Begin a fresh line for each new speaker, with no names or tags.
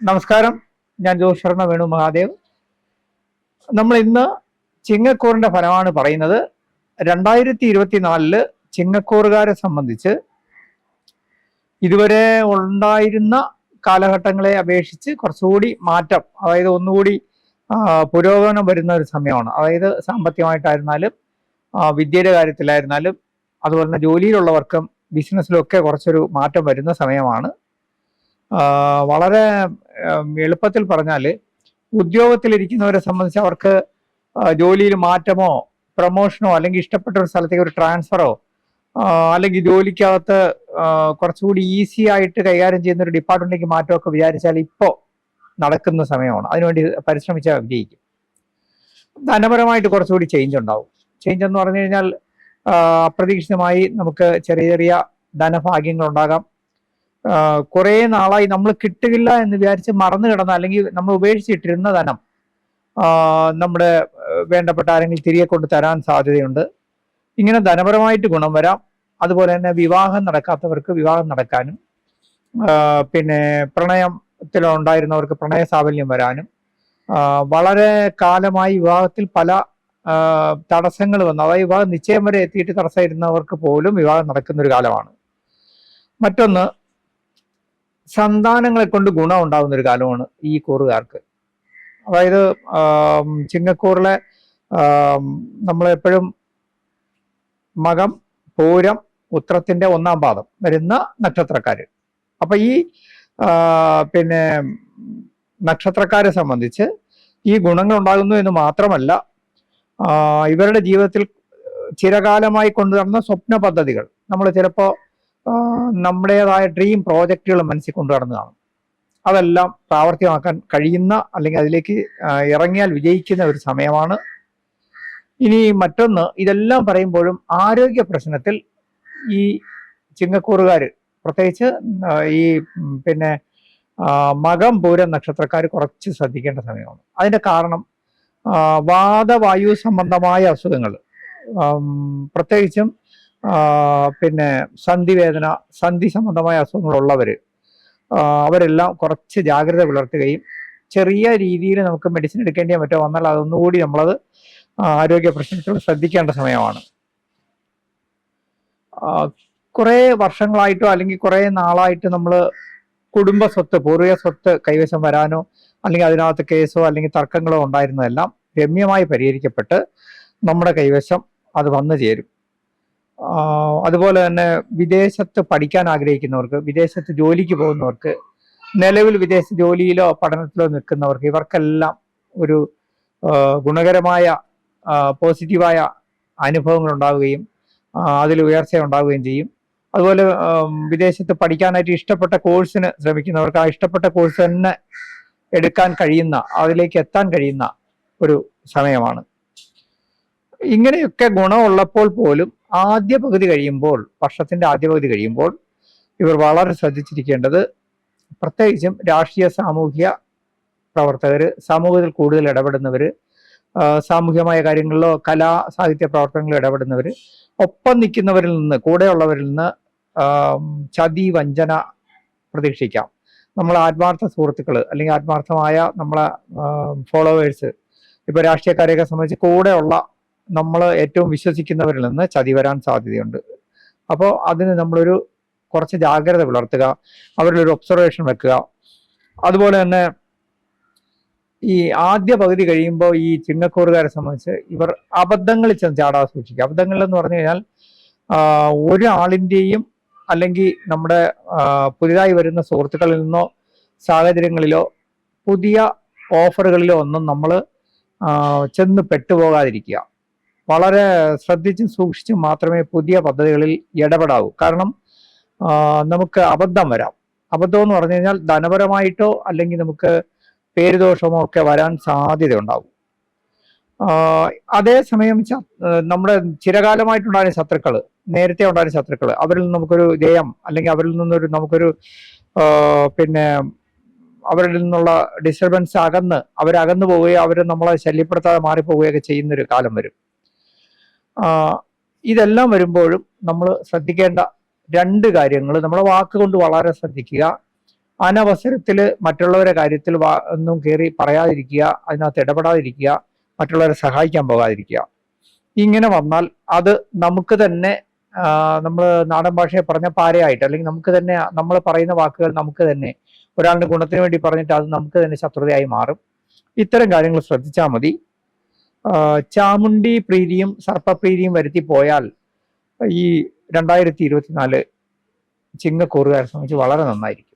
നമസ്കാരം. ഞാൻ ജോസ് ശർമ്മ വേണു മഹാദേവ്. നമ്മൾ ഇന്ന് ചിങ്ങക്കൂറിന്റെ ഫലമാണ് പറയുന്നത്. രണ്ടായിരത്തി ഇരുപത്തിനാലിൽ ചിങ്ങക്കൂറുകാരെ സംബന്ധിച്ച് ഇതുവരെ ഉണ്ടായിരുന്ന കാലഘട്ടങ്ങളെ അപേക്ഷിച്ച് കുറച്ചുകൂടി മാറ്റം അതായത് ഒന്നുകൂടി പുരോഗമനം വരുന്ന ഒരു സമയമാണ്. അതായത് സാമ്പത്തികമായിട്ടായിരുന്നാലും വിദ്യയുടെ കാര്യത്തിലായിരുന്നാലും അതുപോലെ തന്നെ ജോലിയിലുള്ളവർക്കും ബിസിനസ്സിലും ഒക്കെ കുറച്ചൊരു മാറ്റം വരുന്ന സമയമാണ്. വളരെ എളുപ്പത്തിൽ പറഞ്ഞാൽ ഉദ്യോഗത്തിലിരിക്കുന്നവരെ സംബന്ധിച്ച് അവർക്ക് ജോലിയിൽ മാറ്റമോ പ്രൊമോഷനോ അല്ലെങ്കിൽ ഇഷ്ടപ്പെട്ട ഒരു സ്ഥലത്തേക്ക് ഒരു ട്രാൻസ്ഫറോ അല്ലെങ്കിൽ ജോലിക്കകത്ത് കുറച്ചുകൂടി ഈസി ആയിട്ട് കൈകാര്യം ചെയ്യുന്ന ഒരു ഡിപ്പാർട്ട്മെന്റിലേക്ക് മാറ്റമൊക്കെ വിചാരിച്ചാൽ ഇപ്പോൾ നടക്കുന്ന സമയമാണ്. അതിനുവേണ്ടി പരിശ്രമിച്ചാൽ വിജയിക്കും. ധനപരമായിട്ട് കുറച്ചുകൂടി ചേഞ്ച് ഉണ്ടാവും. ചേഞ്ച് എന്ന് പറഞ്ഞു കഴിഞ്ഞാൽ അപ്രതീക്ഷിതമായി നമുക്ക് ചെറിയ ചെറിയ ധനഭാഗ്യങ്ങൾ ഉണ്ടാകാം. കുറേ നാളായി നമ്മൾ കിട്ടില്ല എന്ന് വിചാരിച്ച് മറന്നു കിടന്ന അല്ലെങ്കിൽ നമ്മൾ ഉപേക്ഷിച്ചിട്ടിരുന്ന ധനം നമ്മുടെ വേണ്ടപ്പെട്ട ആരെങ്കിലും തിരികെ കൊണ്ട് തരാൻ സാധ്യതയുണ്ട്. ഇങ്ങനെ ധനപരമായിട്ട് ഗുണം വരാം. അതുപോലെ തന്നെ വിവാഹം നടക്കാത്തവർക്ക് വിവാഹം നടക്കാനും പിന്നെ പ്രണയത്തിലുണ്ടായിരുന്നവർക്ക് പ്രണയ സാഫല്യം വരാനും വളരെ കാലമായി വിവാഹത്തിൽ പല തടസ്സങ്ങൾ വന്നു. അതായത് വിവാഹം നിശ്ചയം വരെ എത്തിയിട്ട് തടസ്സമായിരുന്നവർക്ക് പോലും വിവാഹം നടക്കുന്ന ഒരു കാലമാണ്. മറ്റൊന്ന് സന്താനങ്ങളെ കൊണ്ട് ഗുണം ഉണ്ടാകുന്ന ഒരു കാലമാണ് ഈ കൂറുകാർക്ക്. അതായത് ചിങ്ങക്കൂറിലെ നമ്മളെപ്പോഴും മകം പൂരം ഉത്രത്തിന്റെ ഒന്നാം പാദം വരുന്ന നക്ഷത്രക്കാര്. അപ്പൊ ഈ പിന്നെ നക്ഷത്രക്കാരെ സംബന്ധിച്ച് ഈ ഗുണങ്ങൾ ഉണ്ടാകുന്നു എന്ന് മാത്രമല്ല ഇവരുടെ ജീവിതത്തിൽ ചിരകാലമായി കൊണ്ടുവരുന്ന സ്വപ്ന പദ്ധതികൾ നമ്മൾ ചിലപ്പോൾ നമ്മുടേതായ ഡ്രീം പ്രോജക്റ്റുകൾ മനസ്സിൽ കൊണ്ടു നടന്നു കാണും അതെല്ലാം പ്രാവർത്തികമാക്കാൻ കഴിയുന്ന അല്ലെങ്കിൽ അതിലേക്ക് ഇറങ്ങിയാൽ വിജയിക്കുന്ന ഒരു സമയമാണ്. ഇനി മറ്റൊന്ന് ഇതെല്ലാം പറയുമ്പോഴും ആരോഗ്യ പ്രശ്നത്തിൽ ഈ ചിങ്ങക്കൂറുകാർ പ്രത്യേകിച്ച് ഈ പിന്നെ മകം പൂരം നക്ഷത്രക്കാർ കുറച്ച് ശ്രദ്ധിക്കേണ്ട സമയമാണ്. അതിന്റെ കാരണം വാതവായു സംബന്ധമായ അസുഖങ്ങൾ. പ്രത്യേകിച്ചും പിന്നെ സന്ധിവേദന സന്ധി സംബന്ധമായ അസുഖങ്ങളുള്ളവർ അവരെല്ലാം കുറച്ച് ജാഗ്രത പുലർത്തുകയും ചെറിയ രീതിയിൽ നമുക്ക് മെഡിസിൻ എടുക്കേണ്ടിയോ മറ്റോ വന്നാൽ അതൊന്നുകൂടി നമ്മളത് ആരോഗ്യ പ്രശ്നത്തിൽ ശ്രദ്ധിക്കേണ്ട സമയമാണ്. കുറേ വർഷങ്ങളായിട്ടോ അല്ലെങ്കിൽ കുറേ നാളായിട്ട് നമ്മൾ കുടുംബ സ്വത്ത് പൂർവിക സ്വത്ത് കൈവശം വരാനോ അല്ലെങ്കിൽ അതിനകത്ത് കേസോ അല്ലെങ്കിൽ തർക്കങ്ങളോ ഉണ്ടായിരുന്നതെല്ലാം രമ്യമായി പരിഹരിക്കപ്പെട്ട് നമ്മുടെ കൈവശം അത് വന്നു ചേരും. അതുപോലെ തന്നെ വിദേശത്ത് പഠിക്കാൻ ആഗ്രഹിക്കുന്നവർക്ക് വിദേശത്ത് ജോലിക്ക് പോകുന്നവർക്ക് നിലവിൽ വിദേശ ജോലിയിലോ പഠനത്തിലോ നിൽക്കുന്നവർക്ക് ഇവർക്കെല്ലാം ഒരു ഗുണകരമായ പോസിറ്റീവായ അനുഭവങ്ങൾ ഉണ്ടാവുകയും അതിൽ ഉയർച്ച ഉണ്ടാവുകയും ചെയ്യും. അതുപോലെ വിദേശത്ത് പഠിക്കാനായിട്ട് ഇഷ്ടപ്പെട്ട കോഴ്സിന് ശ്രമിക്കുന്നവർക്ക് ആ ഇഷ്ടപ്പെട്ട കോഴ്സ് തന്നെ എടുക്കാൻ കഴിയുന്ന അതിലേക്ക് എത്താൻ കഴിയുന്ന ഒരു സമയമാണ്. ഇങ്ങനെയൊക്കെ ഗുണമുള്ളപ്പോൾ പോലും ആദ്യ പകുതി കഴിയുമ്പോൾ വർഷത്തിന്റെ ആദ്യ പകുതി കഴിയുമ്പോൾ ഇവർ വളരെ ശ്രദ്ധിച്ചിരിക്കേണ്ടത് പ്രത്യേകിച്ചും രാഷ്ട്രീയ സാമൂഹ്യ പ്രവർത്തകർ സമൂഹത്തിൽ കൂടുതൽ ഇടപെടുന്നവർ സാമൂഹ്യമായ കാര്യങ്ങളിലോ കലാ സാഹിത്യ പ്രവർത്തനങ്ങളിലോ ഇടപെടുന്നവർ ഒപ്പം നിൽക്കുന്നവരിൽ നിന്ന് കൂടെയുള്ളവരിൽ നിന്ന് ചതി വഞ്ചന പ്രതീക്ഷിക്കാം. നമ്മളെ ആത്മാർത്ഥ സുഹൃത്തുക്കൾ അല്ലെങ്കിൽ ആത്മാർത്ഥമായ നമ്മളെ ഫോളോവേഴ്സ് ഇപ്പൊ രാഷ്ട്രീയക്കാരെയൊക്കെ സംബന്ധിച്ച് കൂടെയുള്ള നമ്മൾ ഏറ്റവും വിശ്വസിക്കുന്നവരിൽ നിന്ന് ചതി വരാൻ സാധ്യതയുണ്ട്. അപ്പോൾ അതിന് നമ്മളൊരു കുറച്ച് ജാഗ്രത പുലർത്തുക അവരിലൊരു ഒബ്സർവേഷൻ വെക്കുക. അതുപോലെ തന്നെ ഈ ആദ്യ പകുതി കഴിയുമ്പോൾ ഈ ചിങ്ങക്കൂറുകാരെ സംബന്ധിച്ച് ഇവർ അബദ്ധങ്ങളിൽ ചെന്ന് ചാടാതെ സൂക്ഷിക്കുക. അബദ്ധങ്ങളിലെന്ന് പറഞ്ഞു കഴിഞ്ഞാൽ ഒരാളിന്റെയും അല്ലെങ്കിൽ നമ്മുടെ പുതിയതായി വരുന്ന സുഹൃത്തുക്കളിൽ നിന്നോ സാഹചര്യങ്ങളിലോ പുതിയ ഓഫറുകളിലോ ഒന്നും നമ്മൾ ചെന്ന് പെട്ടുപോകാതിരിക്കുക. വളരെ ശ്രദ്ധിച്ചും സൂക്ഷിച്ചും മാത്രമേ പുതിയ പദ്ധതികളിൽ ഇടപെടാവൂ. കാരണം നമുക്ക് അബദ്ധം വരാം. അബദ്ധം എന്ന് പറഞ്ഞു കഴിഞ്ഞാൽ ധനപരമായിട്ടോ അല്ലെങ്കിൽ നമുക്ക് പേരുദോഷമോ ഒക്കെ വരാൻ സാധ്യത ഉണ്ടാവും അതേസമയം നമ്മുടെ ചിരകാലമായിട്ടുണ്ടായിരുന്ന ശത്രുക്കൾ നേരത്തെ ഉണ്ടായിരുന്ന ശത്രുക്കൾ അവരിൽ നിന്ന് നമുക്കൊരു ജയം അല്ലെങ്കിൽ അവരിൽ നിന്നൊരു നമുക്കൊരു പിന്നെ അവരിൽ നിന്നുള്ള ഡിസ്റ്റർബൻസ് അകന്ന് അവരകന്നു പോവുകയോ അവർ നമ്മളെ ശല്യപ്പെടുത്താതെ മാറിപ്പോവുകയൊക്കെ ചെയ്യുന്നൊരു കാലം വരും. ഇതെല്ലാം വരുമ്പോഴും നമ്മൾ ശ്രദ്ധിക്കേണ്ട രണ്ട് കാര്യങ്ങൾ നമ്മുടെ വാക്കുകൊണ്ട് വളരെ ശ്രദ്ധിക്കുക. അനവസരത്തിൽ മറ്റുള്ളവരെ കാര്യത്തിൽ ഒന്നും കയറി പറയാതിരിക്കുക. അതിനകത്ത് ഇടപെടാതിരിക്കുക. മറ്റുള്ളവരെ സഹായിക്കാൻ പോകാതിരിക്കുക. ഇങ്ങനെ വന്നാൽ അത് നമുക്ക് തന്നെ നമ്മൾ നാടൻ ഭാഷയെ പറഞ്ഞ പാരയായിട്ട് അല്ലെങ്കിൽ നമുക്ക് തന്നെ നമ്മൾ പറയുന്ന വാക്കുകൾ നമുക്ക് തന്നെ ഒരാളുടെ ഗുണത്തിന് വേണ്ടി പറഞ്ഞിട്ട് അത് നമുക്ക് തന്നെ ശത്രുതയായി മാറും. ഇത്തരം കാര്യങ്ങൾ ശ്രദ്ധിച്ചാൽ മതി. ചാമുണ്ടി പ്രീതിയും സർപ്പപ്രീതിയും വരുത്തി പോയാൽ ഈ രണ്ടായിരത്തി ഇരുപത്തിനാല് ചിങ്ങക്കൂറുകാരെ സംബന്ധിച്ച് വളരെ നന്നായിരിക്കും.